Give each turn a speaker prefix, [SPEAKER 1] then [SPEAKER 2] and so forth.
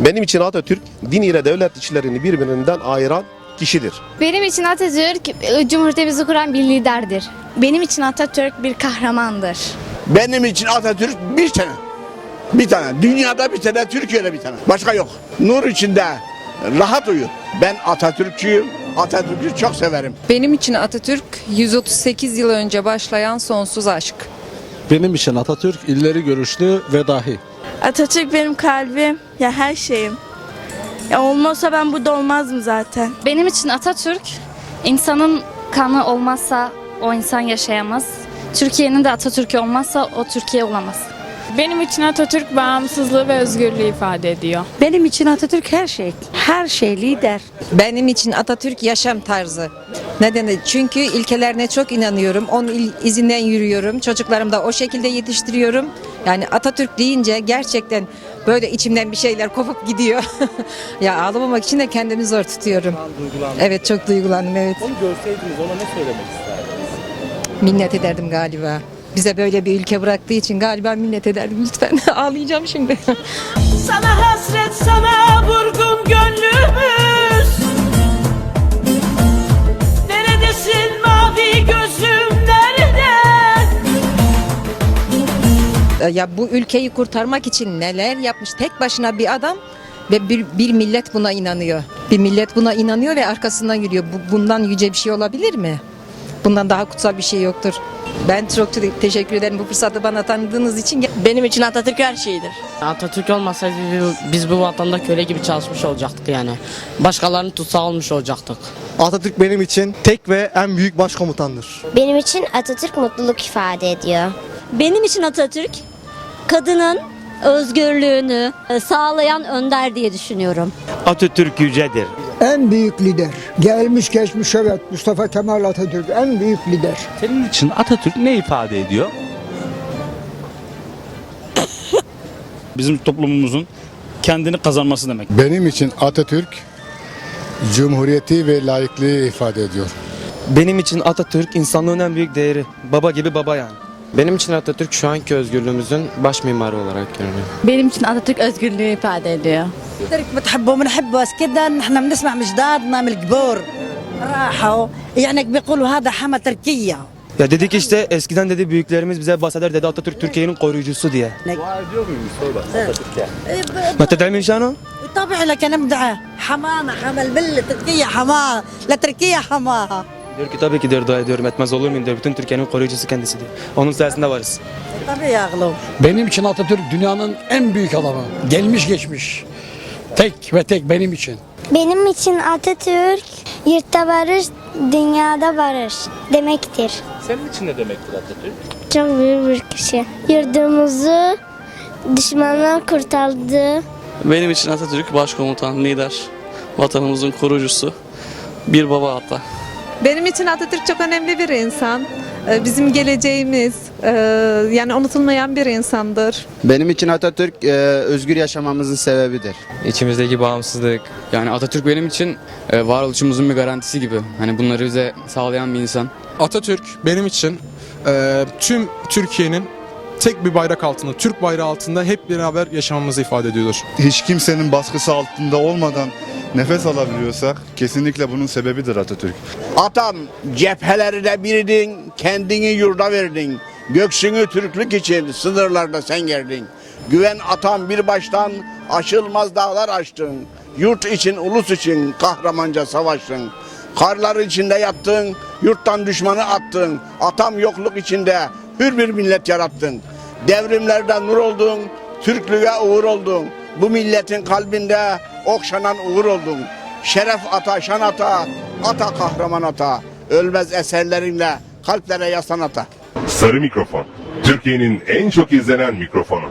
[SPEAKER 1] Benim için Atatürk din ile devlet işlerini birbirinden ayıran kişidir.
[SPEAKER 2] Benim için Atatürk e, Cumhuriyetimizi kuran bir liderdir.
[SPEAKER 3] Benim için Atatürk bir kahramandır.
[SPEAKER 4] Benim için Atatürk bir tane. Bir tane. Dünyada bir tane, Türkiye'de bir tane. Başka yok. Nur içinde rahat uyu. Ben Atatürkçüyüm. Atatürk'ü çok severim.
[SPEAKER 5] Benim için Atatürk 138 yıl önce başlayan sonsuz aşk.
[SPEAKER 6] Benim için Atatürk illeri görüşlü ve dahi.
[SPEAKER 3] Atatürk benim kalbim, ya her şeyim. Ya olmazsa ben burada olmazdım zaten.
[SPEAKER 2] Benim için Atatürk insanın kanı olmazsa o insan yaşayamaz. Türkiye'nin de Atatürk'ü olmazsa o Türkiye olamaz.
[SPEAKER 7] Benim için Atatürk bağımsızlığı ve özgürlüğü ifade ediyor.
[SPEAKER 8] Benim için Atatürk her şey. Her şey lider.
[SPEAKER 5] Benim için Atatürk yaşam tarzı. Nedeni çünkü ilkelerine çok inanıyorum. Onun izinden yürüyorum. Çocuklarımı da o şekilde yetiştiriyorum. Yani Atatürk deyince gerçekten böyle içimden bir şeyler kopup gidiyor. ya ağlamamak için de kendimi zor tutuyorum. Evet çok duygulandım evet.
[SPEAKER 6] Onu görseydiniz ona ne söylemek isterdiniz?
[SPEAKER 5] Minnet ederdim galiba. Bize böyle bir ülke bıraktığı için galiba minnet ederdim lütfen. Ağlayacağım şimdi.
[SPEAKER 9] Sana hasret sana vurgun
[SPEAKER 5] ya bu ülkeyi kurtarmak için neler yapmış tek başına bir adam ve bir, bir millet buna inanıyor. Bir millet buna inanıyor ve arkasından yürüyor. Bu, bundan yüce bir şey olabilir mi? Bundan daha kutsal bir şey yoktur. Ben çok te- teşekkür ederim bu fırsatı bana tanıdığınız için.
[SPEAKER 3] Benim için Atatürk her şeydir.
[SPEAKER 10] Atatürk olmasaydı biz- biz bu vatanda köle gibi çalışmış olacaktık yani. Başkalarını tutsak olmuş olacaktık.
[SPEAKER 11] Atatürk benim için tek ve en büyük başkomutandır.
[SPEAKER 12] Benim için Atatürk mutluluk ifade ediyor.
[SPEAKER 8] Benim için Atatürk kadının özgürlüğünü e, sağlayan önder diye düşünüyorum.
[SPEAKER 4] Atatürk yücedir.
[SPEAKER 11] En büyük lider. Gelmiş geçmiş evet Mustafa Kemal Atatürk en büyük lider.
[SPEAKER 6] Senin için Atatürk ne ifade ediyor?
[SPEAKER 13] bizim toplumumuzun kendini kazanması demek.
[SPEAKER 11] Benim için Atatürk cumhuriyeti ve layıklığı ifade ediyor.
[SPEAKER 10] Benim için Atatürk insanlığın en büyük değeri. Baba gibi baba yani. Benim için Atatürk şu anki özgürlüğümüzün baş mimarı olarak görünüyor.
[SPEAKER 3] Benim için Atatürk özgürlüğü ifade ediyor.
[SPEAKER 8] بتحبوا بنحبه بس كده نحن بنسمع مجدادنا من الكبار راحوا يعني بيقولوا هذا حمى تركيا
[SPEAKER 10] Ya dedik işte eskiden dedi büyüklerimiz bize bahseder dedi Atatürk Türkiye'nin koruyucusu diye.
[SPEAKER 6] Dua ediyor muyuz sonra Atatürk'e?
[SPEAKER 10] Mete demin şano?
[SPEAKER 8] طبعا لك نبدع حمانا حمى المله تركيا حماها لا تركيا حماها
[SPEAKER 10] Diyor ki tabii ki diyor dua ediyorum etmez olur muyum diyor. Bütün Türkiye'nin koruyucusu kendisi diyor. Onun sayesinde varız.
[SPEAKER 8] Tabii ya oğlum.
[SPEAKER 6] Benim için Atatürk dünyanın en büyük adamı. Gelmiş geçmiş. Tek ve tek benim için.
[SPEAKER 12] Benim için Atatürk yurtta barış, dünyada barış demektir.
[SPEAKER 6] Senin için ne demektir Atatürk?
[SPEAKER 12] Çok büyük bir kişi. Yurdumuzu düşmandan kurtardı.
[SPEAKER 10] Benim için Atatürk başkomutan, lider, vatanımızın kurucusu, bir baba hatta.
[SPEAKER 5] Benim için Atatürk çok önemli bir insan. Ee, Bizim geleceğimiz, e, yani unutulmayan bir insandır.
[SPEAKER 4] Benim için Atatürk e, özgür yaşamamızın sebebidir.
[SPEAKER 10] İçimizdeki bağımsızlık. Yani Atatürk benim için e, varoluşumuzun bir garantisi gibi. Hani bunları bize sağlayan bir insan.
[SPEAKER 6] Atatürk benim için tüm Türkiye'nin tek bir bayrak altında, Türk bayrağı altında hep beraber yaşamamızı ifade ediyordur.
[SPEAKER 11] Hiç kimsenin baskısı altında olmadan nefes alabiliyorsak kesinlikle bunun sebebidir Atatürk.
[SPEAKER 4] Atam cephelerine birdin, kendini yurda verdin. Göksünü Türklük için sınırlarda sen gerdin. Güven atam bir baştan aşılmaz dağlar aştın. Yurt için, ulus için kahramanca savaştın. Karlar içinde yattın, yurttan düşmanı attın. Atam yokluk içinde hür bir millet yarattın. Devrimlerde nur oldun, Türklüğe uğur oldun. Bu milletin kalbinde okşanan uğur oldun. Şeref ata, şan ata, ata kahraman ata. Ölmez eserlerinle kalplere yasan ata.
[SPEAKER 14] Sarı Mikrofon. Türkiye'nin en çok izlenen mikrofonu.